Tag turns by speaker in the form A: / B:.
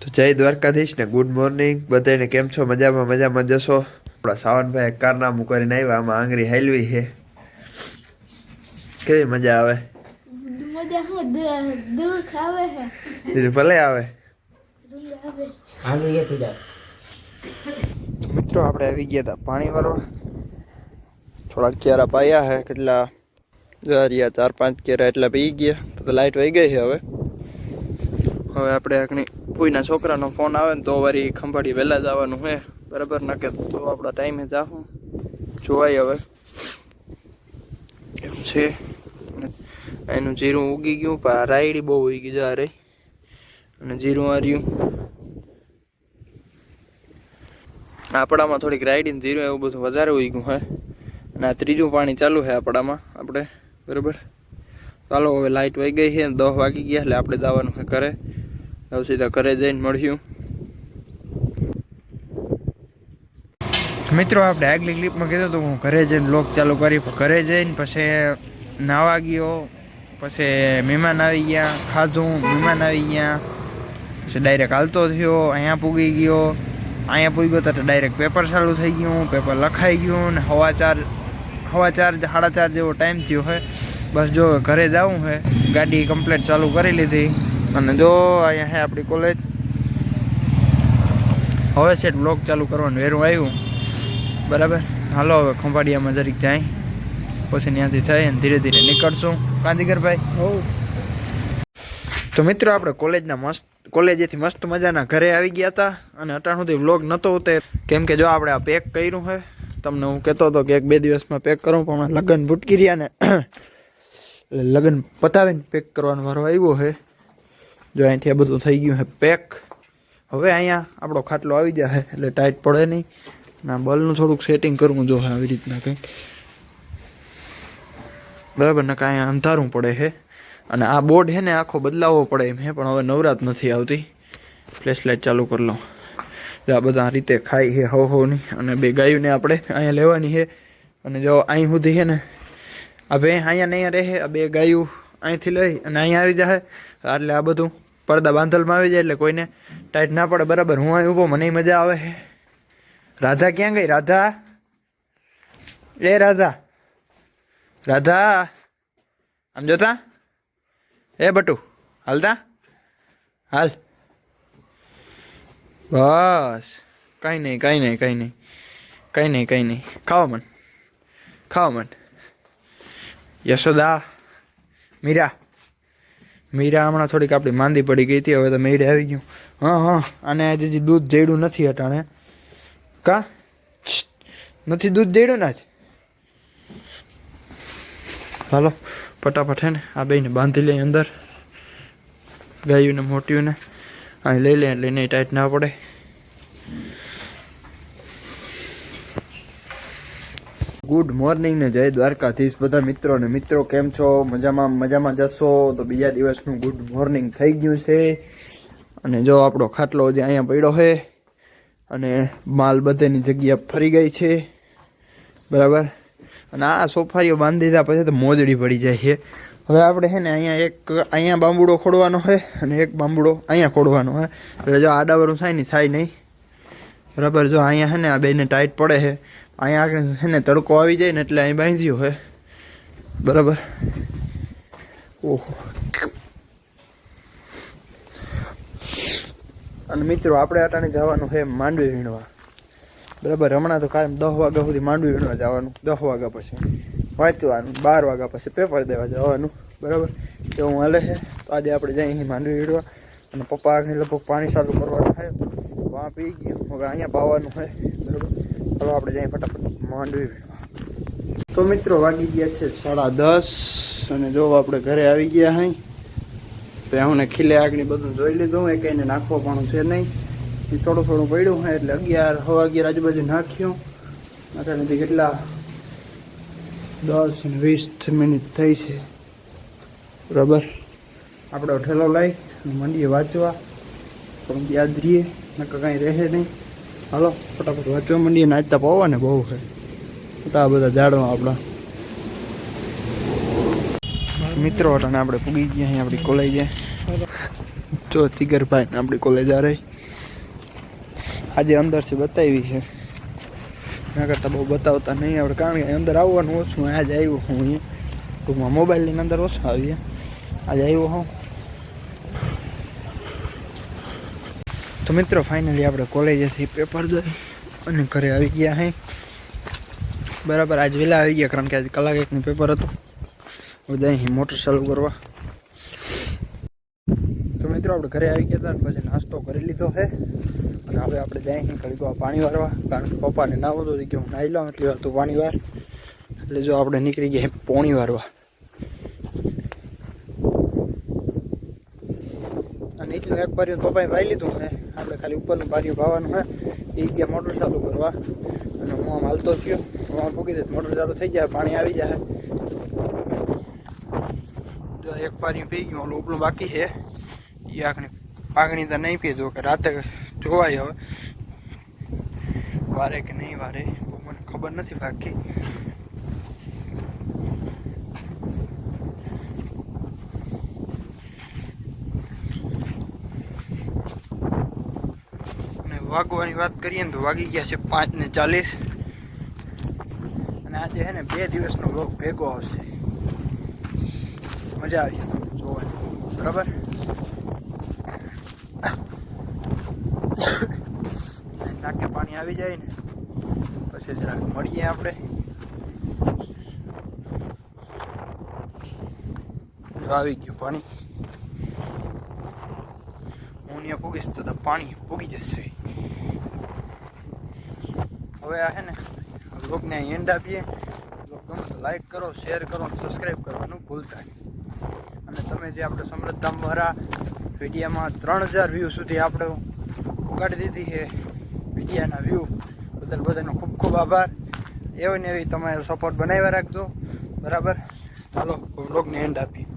A: તો જય દ્વારકાધીશ ને ગુડ મોર્નિંગ બધાને કેમ છો? મજામાં મજામાં જશો? આપણા સાવનભાઈ કારનામું કરીને આવ્યા આમાં આંગળી હાલવી છે. કેવી મજા આવે?
B: મજા હું આવે છે
A: ભલે આવે. મિત્રો આપણે આવી ગયા હતા પાણી ભરવા થોડાક ક્યારા પાયા હે કેટલા? રહ્યા ચાર પાંચ કેરા એટલા પી ગયા. તો લાઇટ લાઈટ વહી ગઈ છે હવે. હવે આપણે આખની કોઈના છોકરાનો ફોન આવે ને તો વારી ખંભાળી વહેલા જવાનું છે બરાબર, ના કે તો આપણા ટાઈમે જાઉં જોવાય હવે. એમ છે. એનું જીરું ઉગી ગયું પણ રાયડી બહુ ઉગી જા રહી. અને જીરું હાર્યું આપણામાં થોડીક રાયડી જીરું એવું બધું વધારે ઉગ્યું હે. અને આ ત્રીજું પાણી ચાલુ છે આપણામાં, આપણે. બરાબર? ચાલો, હવે લાઇટ વહી ગઈ છે દસ વાગી ગયા એટલે આપણે જવાનું છે ઘરે. હવે સીધા ઘરે જઈને મળ્યું. મિત્રો, આપણે આગલી ક્લિપમાં કીધું હતું, હું ઘરે જઈને લોક ચાલુ કરી, ઘરે જઈને પછી નાવા ગયો, પછી મહેમાન આવી ગયા, ખાધું, મહેમાન આવી ગયા, પછી ડાયરેક્ટ હાલતો થયો, અહીંયા પૂગી ગયો. અહીંયા પૂગ્યો તો ડાયરેક્ટ પેપર ચાલુ થઈ ગયું પેપર લખાઈ ગયું ને હવા ચાર હવા ચાર, સાડા ચાર જેવો ટાઈમ થયો હોય બસ જો ઘરે જવું હે ગાડી કમ્પ્લેટ ચાલુ કરી લીધી. અને જો અહીંયા હે આપણી કોલેજ હવે સેટ બ્લોગ ચાલુ કરવાનું. વેરું આવ્યું. બરાબર? હાલો હવે ખંભાડિયામાં જરીક જાય. પછી ત્યાંથી થઈ અને ધીરે ધીરે નીકળશું. કાંતિકરભાઈ તો મિત્રો આપણે કોલેજના મસ્ત કોલેજેથી મસ્ત મજાના ઘરે આવી ગયા હતા અને અટાણ સુધી વ્લોગ નહોતો ઉતે કેમ કે જો આપણે આ પેક કર્યું છે તમને હું કહેતો હતો કે એક બે દિવસમાં પેક કરું પણ લગ્ન ભૂટકી રહ્યા ને. એટલે લગ્ન પતાવીને પેક કરવાનો વારો આવ્યો છે. જો અહીંથી આ બધું થઈ ગયું છે પેક હવે અહીંયા આપણો ખાટલો આવી જશે એટલે ટાઈટ પડે નહીં. ના બલનું થોડુંક સેટિંગ કરવું જો આવી રીતના કંઈક. બરાબર ને કાંઈ અંધારું પડે છે અને આ બોર્ડ છે ને આખો બદલાવવો પડે એમ હે, પણ હવે નવરાત નથી આવતી. ફ્લેશ લાઇટ ચાલુ કરી લઉં. આ બધા આ રીતે ખાઈ છે હવ હવની અને બે ગાયોને આપણે અહીંયા લેવાની છે અને જો અહીં સુધી છે ને, આ બે અહીંયા નહીં રહે આ બે ગાયું. અહીંથી લઈ અને અહીંયા આવી જાય એટલે આ બધું પડદા બાંધલમાં આવી જાય એટલે કોઈને ટાઈટ ના પડે. બરાબર, હું અહીં ઊભો, મને મજા આવે છે રાધા ક્યાં ગઈ? રાધા? એ રાધા. રાધા? આમ જોતા? એ બટુ, હાલતા? હાલ. બસ. કાંઈ નહીં કાંઈ નહીં કાંઈ નહીં. કાંઈ નહીં કાંઈ નહીં. ખાવા મન. ખાવા મન. યશોદા. મીરા. મીરા હમણાં થોડીક આપણી માંદી પડી ગઈ હતી, હવે તો મેળે આવી ગયું. હા હા, અને આજે દૂધ જડ્યું નથી અટાણે. કા? નથી દૂધ જડ્યું ને આજ? હાલો, ફટાફટ હે ને આ બેને બાંધી લઈ અંદર. ગાયું ને મોટ્યું ને અહીં લઈ લે એટલે એને ટાઈટ ના પડે. ગુડ મોર્નિંગ ને જય દ્વારકાધીશ. બધા મિત્રો ને મિત્રો, કેમ છો? મજામાં મજામાં જશો? તો બીજા દિવસનું ગુડ મોર્નિંગ થઈ ગયું છે. અને જો આપણો ખાટલો જે અહીંયા પડ્યો છે, અને માલ બધેની જગ્યા ફરી ગઈ છે. બરાબર? અને આ સોફારીઓ બાંધી દીધા, પછી તો મોજડી પડી જાય છે. હવે આપણે છે ને અહીંયા એક, અહીંયા બાંબુડો ખોડવાનો છે, અને એક બાંબુડો અહીંયા ખોડવાનો છે. એટલે જો આડાવરું થાય ને, થાય નહીં. બરાબર, જો અહીંયા છે ને આ બેને ટાઈટ પડે છે અહીંયા આગળ છે ને તડકો આવી જાય ને એટલે અહીં બાંધ્યું હે. બરાબર? ઓહો. અને મિત્રો, આપણે અટાણે જવાનું છે માંડવી વીણવા. બરાબર, હમણાં તો કાયમ દસ વાગ્યા સુધી માંડવી વીણવા જવાનું, દસ વાગ્યા પછી. વાંચવાનું, બાર વાગ્યા પછી પેપર દેવા જવાનું, બરાબર? એવું હાલે છે તો આજે આપણે જઈએ માંડવી વીણવા. અને પપ્પા આગળ લગભગ પાણી ચાલુ કરવાનું વાં પી ગયો. હવે અહીંયા પાવાનું હોય, બરાબર? ચાલો આપણે જઈએ ફટાફટ માંડવી તો મિત્રો, વાગી ગયા છે સાડા દસ અને જો આપણે ઘરે આવી ગયા અહીં તો હું ખીલે આગળ બધું જોઈ લીધું. એ કઈને નાખવા પણ છે નહીં. એ થોડું થોડું પડ્યું હોય એટલે અગિયાર, હવા અગિયાર આજુબાજુ નાખ્યું. અત્યારથી કેટલા? દસ અને વીસ મિનિટ થઈ છે. બરાબર? આપણે ઠેલો લઈ મંડીએ વાંચવા. પણ યાદ રહીએ. નકર કાંઈ રહેશે નહીં. હાલો, ફટાફટ વાંચવા માંડીએ, નાચતા પવા ને બહુ છે. આ બધા ઝાડવા આપણા. મિત્રો, અટાણે આપણે પૂગી ગયા અહીં આપણી કોલેજે જો તિગરભાઈ આપણી કોલેજ આ રહી. આજે અંદરથી બતાવી છે. એના કરતાં બહુ બતાવતા નહીં આપણે, કારણ કે અંદર આવવાનું ઓછું, આજે આવ્યો હું અહીંયા. ટૂંકમાં મોબાઈલની અંદર ઓછું આવીએ. આજે આવ્યો હું. તો મિત્રો ફાઇનલી આપણે કોલેજેથી પેપર દઈ અને ઘરે આવી ગયા હે. બરાબર, આજ વહેલા આવી ગયા કારણ કે આજે કલાક એકનું પેપર હતું. બધા અહીં મોટર ચાલુ કરવા. તો મિત્રો, આપણે ઘરે આવી ગયા હતા પછી નાસ્તો કરી લીધો છે અને હવે આપણે જાય અહીં ઘડી પાણી વારવા કારણ કે પપ્પાને ના વધુ કે હું નાહી લઉં એટલી વાર તું પાણી વાર એટલે જો આપણે નીકળી ગયા પોણી વારવા અને એટલું એક બારીઓ પપ્પાએ વાઈ લીધું હે. આપણે ખાલી ઉપરનું બારીઓ ભાવવાનું હે. એ ગયા મોટર ચાલુ કરવા. અને હું આમ હાલતો થયો હું આમ પૂકી દે મોટર ચાલુ થઈ જાય, પાણી આવી જાય. જો એક પાણી પી ગયું, ઓલું ઉપલું બાકી છે. એ આખણી પાઘણી તો નહીં પીધું, કે રાતે જોવાય હવે. વારે કે નહીં વારે, બહુ મને ખબર નથી બાકી અને વાગવાની વાત કરીએ ને તો વાગી ગયા છે પાંચ ને ચાલીસ. અને આજે છે ને બે દિવસનો લોક ભેગો આવશે. મજા આવી જોવાની. બરાબર? નાકે પાણી આવી જાય ને, પછી જરાક મળીએ આપણે. આવી ગયું પાણી. હું ત્યાં પૂગીશ તો પાણી પૂગી જશે. હવે આ છે ને લોગને એન્ડ આપીએ. લોગ ગમે તો લાઈક કરો શેર કરો સબસ્ક્રાઈબ કરવાનું ભૂલતા નહીં. અને તમે જે આપણે સમૃદ્ધામ ભરા વિડીયામાં ત્રણ હજાર વ્યૂ સુધી આપણે ઉગાડી દીધી છે, વિડીયાના વ્યૂ બદલ બધાનો ખૂબ ખૂબ આભાર. એવી ને એવી તમે સપોર્ટ બનાવ્યા રાખજો. બરાબર? ચાલો વ્લોગને એન્ડ આપીએ.